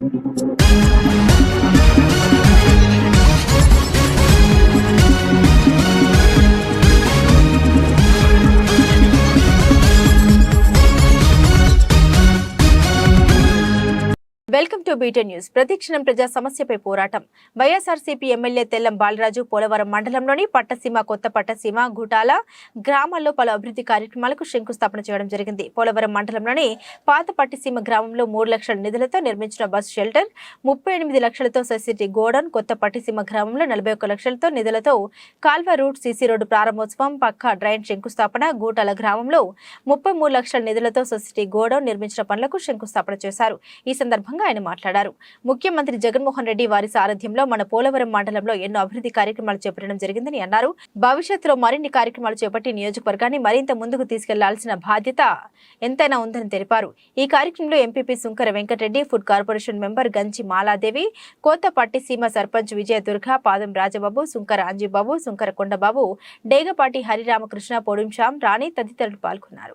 Thank you. టు బీటెన్ news. ప్రతిక్షణం ప్రజా సమస్యపై పోరాటం. వైఎస్ఆర్సీపీ ఎమ్మెల్యే తెల్లం బాలరాజు పోలవరం మండలంలోని పట్టసీమ కొత్త పట్టసీమ గుటాల గ్రామాల్లో పలు అభివృద్ధి కార్యక్రమాలకు శంకుస్థాపన చేయడం జరిగింది. పోలవరం మండలంలోని పాత పట్టిసీమ గ్రామంలో మూడు లక్షల నిధులతో నిర్మించిన బస్ షెల్టర్ ముప్పై ఎనిమిది లక్షలతో సొసైటీ గోడౌన్ కొత్త పట్టిసీమ గ్రామంలో నలభై ఒక్క లక్షలతో నిధులతో కాల్వ రూట్ సీసీ రోడ్డు ప్రారంభోత్సవం పక్క డ్రైన్ శంకుస్థాపన గూటాల గ్రామంలో ముప్పై మూడు లక్షల నిధులతో సొసైటీ గోడౌన్ నిర్మించిన పనులకు శంకుస్థాపన చేశారు. ఈ సందర్భంగా ఆయన మాట్లాడారు. మాట్లాడారు. ముఖ్యమంత్రి జగన్మోహన్ రెడ్డి వారి సారథ్యంలో మన పోలవరం మండలంలో ఎన్నో అభివృద్ధి కార్యక్రమాలు చేపట్టడం జరిగిందని అన్నారు. భవిష్యత్తులో మరిన్ని కార్యక్రమాలు చేపట్టి నియోజకవర్గాన్ని మరింత ముందుకు తీసుకెళ్ళాల్సిన బాధ్యత ఎంతైనా ఉందని తెలిపారు. ఈ కార్యక్రమంలో MPP Sunkara Venkatareddy food corporation member Ganchi Maladevi Kothapatti సీమ సర్పంచ్ విజయ దుర్గ పాదం రాజబాబు సుంకర అంజీబాబు సుంకర కొండబాబు డేగపాటి హరిరామకృష్ణ పొడుంశాం రాణి తదితరులు పాల్గొన్నారు.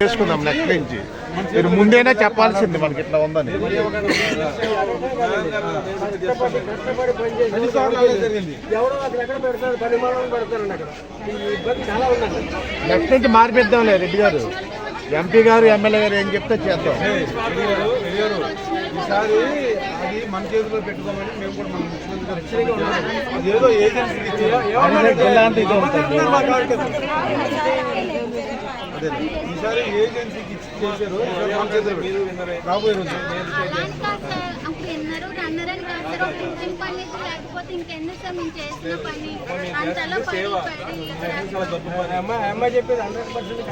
చేసుకుందాం నెక్స్ట్ నుంచి. మీరు ముందేనా చెప్పాల్సింది మనకి ఇట్లా ఉందని. ఎవడో అక్కడ ఎక్కడ పెడతారు పరిమాణం పెడతారండి అక్కడ. ఈ ఇబ్బంది చాలా ఉందండి నెక్స్ట్ నుంచి మార్పిద్దాంలే రెడ్డి గారు. ఎంపీ గారు ఎమ్మెల్యే గారు ఏం చెప్తే చేద్దాం. ఈసారి అది మన చేతిలో పెట్టుకోమని మేము కూడా మన ముఖ్యమంత్రి గారికి అదేదో ఏజెన్సీకి అదే ఈసారి ఏజెన్సీకి ఇచ్చి చేశారు. రాబోయే రోజు కాస్త అప్పుడు ఎన్నరూ రన్నరని రాస్తారు ఒక ఇంటిం పని లేకపోతే ఇంకెన్ని మేము చేసిన పని అంతలో పడి పడి అమ్మాయి అమ్మాయి చెప్పేది హండ్రెడ్ పర్సెంట్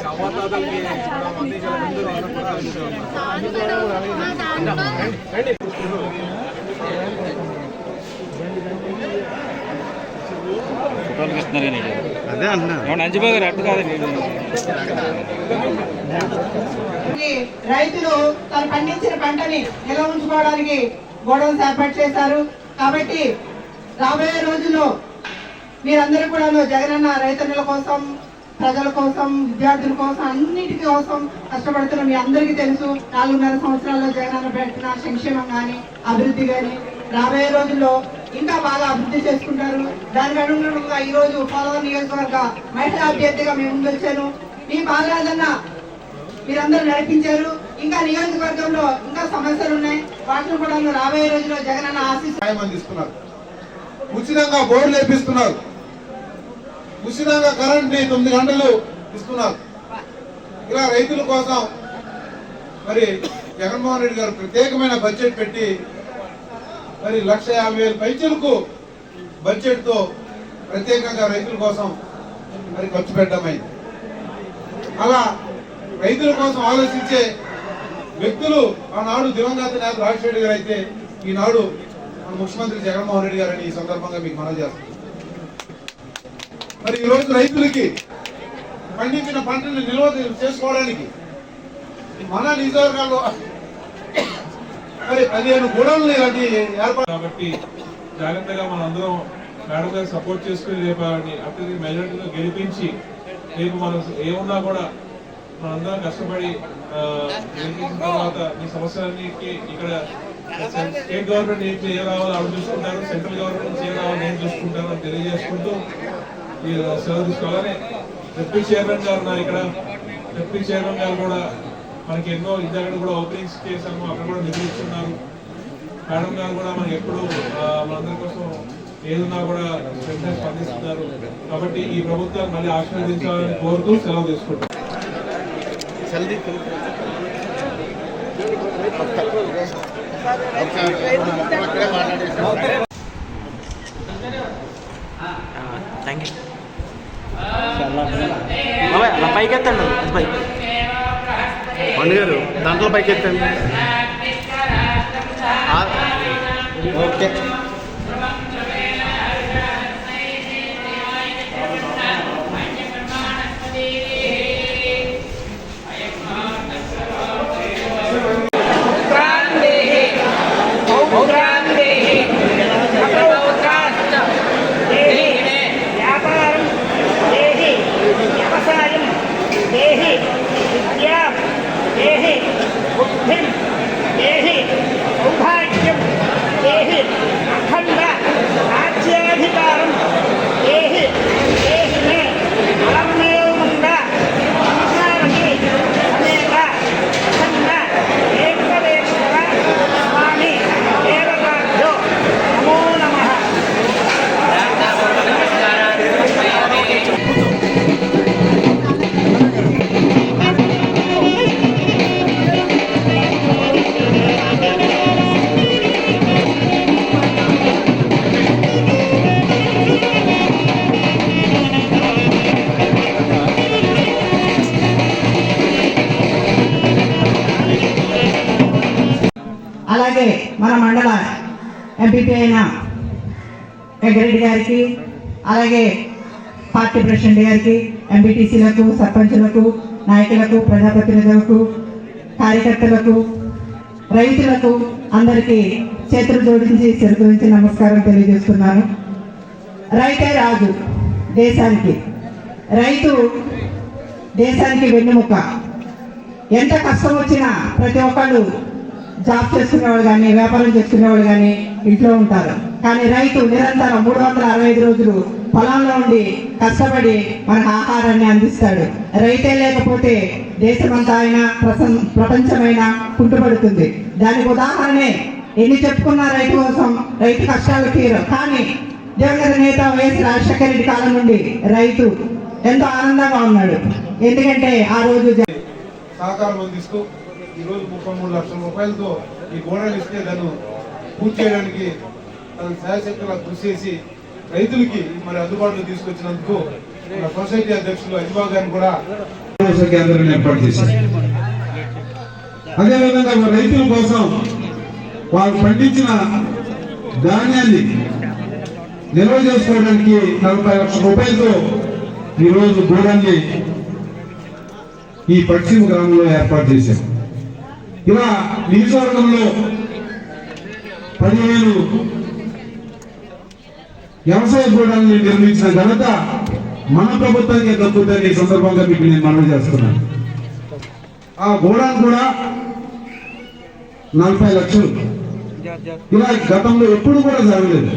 ఫోటోలు ఇస్తున్నారు కానీ అదే అన్నా ఏమన్నా అంజిబాగారు అట్టు కాదండి ఈ రైతులు తను పండించిన పంటని నిల్వ ఉంచుకోవడానికి గొడవలు ఏర్పాటు చేశారు. కాబట్టి రాబోయే రోజుల్లో మీరందరూ కూడా జగనన్న రైతన్నుల కోసం ప్రజల కోసం విద్యార్థుల కోసం అన్నిటి కోసం కష్టపడుతున్న మీ అందరికీ తెలుసు. నాలుగున్నర సంవత్సరాల్లో జగనన్న పెట్టిన సంక్షేమం కానీ అభివృద్ధి కానీ రాబోయే రోజుల్లో ఇంకా బాగా అభివృద్ధి చేసుకుంటారు. దానికి అనుగుణంగా ఈ రోజు పోలవరం నియోజకవర్గ మహిళా అభ్యర్థిగా మేము ముందొచ్చాను మీ బాలరాజన్న మీరందరూ నడిపించారు. ఇంకా నియోజకవర్గంలో ఇంకా సమస్యలు ఉన్నాయి. వాటిని కూడా రాబోయే రోజుల్లో జగన్ అన్న సాయం అందిస్తున్నారు. ఉచితంగా బోర్డులు వేపిస్తున్నారు ఉచితంగా కరెంట్ని తొమ్మిది గంటలు ఇస్తున్నారు. ఇలా రైతుల కోసం మరి జగన్మోహన్ రెడ్డి గారు ప్రత్యేకమైన బడ్జెట్ పెట్టి మరి లక్ష యాభై వేల పైచలకు బడ్జెట్తో ప్రత్యేకంగా రైతుల కోసం మరి ఖర్చు పెట్టడమైంది. అలా రైతుల కోసం ఆలోచించే వ్యక్తులు ఆనాడు దివంగత నేత రాజశేఖర్ గారు అయితే ఈనాడు మన ముఖ్యమంత్రి జగన్మోహన్ రెడ్డి గారని ఈ సందర్భంగా మీకు మనవి చేస్తున్నాం మరి ఈ రోజు రైతులకి పండించిన పంటని నిల్వ చేసుకోవడానికి మన నియోజకవర్గాల్లో మరి పదిహేను గూడలు ఇలాంటి ఏర్పాటు కాబట్టి జాగ్రత్తగా మనం అందరం మేడం గారు సపోర్ట్ చేసుకుని రేపు ఆవిడని అత్యధిక మెజార్టీతో గెలిపించి రేపు మనం ఏమున్నా కూడా మనందరం కష్టపడి గెలిపించిన తర్వాత మీ సమస్యలన్నిటికీ ఇక్కడ స్టేట్ గవర్నమెంట్ ఏం చేయరావాలో ఆవిడ చూసుకుంటారు సెంట్రల్ గవర్నమెంట్ నుంచి ఏం రావాలో నేను చూసుకుంటాను అని తెలియజేసుకుంటూ సెలవు తీసుకోవాలని. డిప్యూటీ చైర్మన్ గారు ఉన్నారు ఇక్కడ. డిప్యూటీ చైర్మన్ గారు కూడా మనకి ఎన్నో ఇద్దరు కూడా ఓపెనింగ్స్ చేశాము అక్కడ కూడా నిధులు ఇస్తున్నారు మేడం గారు కూడా మనకి ఎప్పుడు మనందరి కోసం ఏదున్నా కూడా వెంటనే స్పందిస్తున్నారు. కాబట్టి ఈ ప్రభుత్వాన్ని మళ్ళీ ఆశీర్వదించాలని కోరుతూ సెలవు తీసుకుంటాం థ్యాంక్ యూ పైకి ఎత్తండి పైకి పండు గారు దాంట్లో పైకి ఎత్తండి ఓకే. Hey! అలాగే మన మండల ఎంపీపీ అయిన వెంకరెడ్డి గారికి అలాగే పార్టీ ప్రెసిడెంట్ గారికి ఎంపీటీసీలకు సర్పంచులకు నాయకులకు ప్రజాప్రతినిధులకు కార్యకర్తలకు రైతులకు అందరికీ చేతులు జోడించి శిరగురించి నమస్కారం తెలియజేస్తున్నాను. రైతే రాజు దేశానికి. రైతు దేశానికి వెన్నుముక. ఎంత కష్టం వచ్చినా ప్రతి ఒక్కళ్ళు జాబ్ చేసుకునేవాళ్ళు కానీ వ్యాపారం చేసుకునేవాళ్ళు కానీ ఇంట్లో ఉంటారు. కానీ రైతు నిరంతరం మూడు వందల అరవై ఐదు రోజులు పొలంలో ఉండి కష్టపడి మనకు ఆహారాన్ని అందిస్తాడు. రైతే లేకపోతే దేశమంతా అయినా ప్రసం ప్రపంచమైనా కుంటుపడుతుంది. దానికి ఉదాహరణే ఎన్ని చెప్పుకున్నా రైతు కోసం రైతు కష్టాలు తీరు. కానీ దివంగత నేత వైఎస్ రాజశేఖర రెడ్డి కాలం నుండి రైతు ఎంతో ఆనందంగా ఉన్నాడు. ఎందుకంటే ఆ రోజు సహకారం అందిస్తూ ఈ రోజు ముప్పై మూడు లక్షల రూపాయలతో ఈ గోడలు ఇస్తే దాన్ని పూర్తి చేయడానికి తన శాయశక్తులా కృషి చేసి రైతులకి మరి అందుబాటులో తీసుకొచ్చినందుకు మన సొసైటీ అధ్యక్షులు అజిబా గారిని కూడా భరోసా ఏర్పాటు చేశారు. అదేవిధంగా మన రైతుల కోసం వారు పండించిన ధాన్యాన్ని నిల్వ చేసుకోవడానికి నలభై లక్షల రూపాయలతో ఈరోజు గూడాన్ని ఈ పశ్చిమ గ్రామంలో ఏర్పాటు చేశారు. ఇలా నియోజకవర్గంలో పదిహేను వ్యవసాయ గూడాన్ని నిర్మించిన ఘనత మన ప్రభుత్వానికి దక్కుతుంది ఈ సందర్భంగా మీకు నేను మనవి చేస్తున్నాను. ఆ గోడాన్ కూడా నలభై లక్షలు. ఇలా గతంలో ఎప్పుడు కూడా జరగలేదు.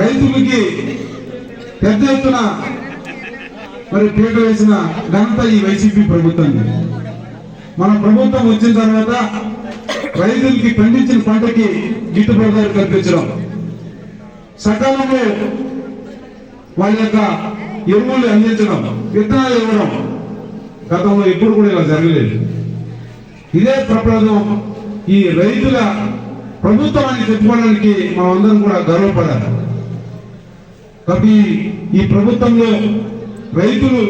రైతులకి పెద్ద ఎత్తున మరి పీట వేసిన ఘనత ఈ వైసీపీ ప్రభుత్వాన్ని మన ప్రభుత్వం వచ్చిన తర్వాత రైతులకి పండించిన పంటకి గిట్టుబాటు ధర కల్పించడం. సకాలంలో వాళ్ళ యొక్క ఎరువులు అందించడం విత్తనాలు ఇవ్వడం గతంలో ఎప్పుడు కూడా ఇలా జరగలేదు. ఇదే ప్రప్రదం ఈ రైతుల ప్రభుత్వాన్ని చెప్పుకోవడానికి మనం అందరం కూడా గర్వపడాలి. కాబట్టి ఈ ప్రభుత్వంలో రైతులు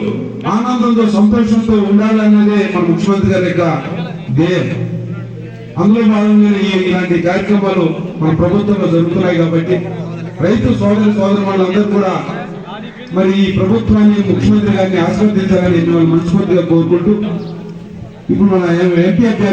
ఆనందంతో సంతోషంతో ఉండాలన్నదే మన ముఖ్యమంత్రి గారి యొక్క ధ్యేయం. అందులో భాగంగా ఇలాంటి కార్యక్రమాలు మన ప్రభుత్వంలో జరుగుతున్నాయి కాబట్టి రైతు సోదరి సోదరు వాళ్ళందరూ కూడా మరి ఈ ప్రభుత్వాన్ని ముఖ్యమంత్రి గారిని ఆశీర్వదించాలని మిమ్మల్ని మనస్ఫూర్తిగా కోరుకుంటూ ఇప్పుడు మన ఎంపీ అభ్యర్థి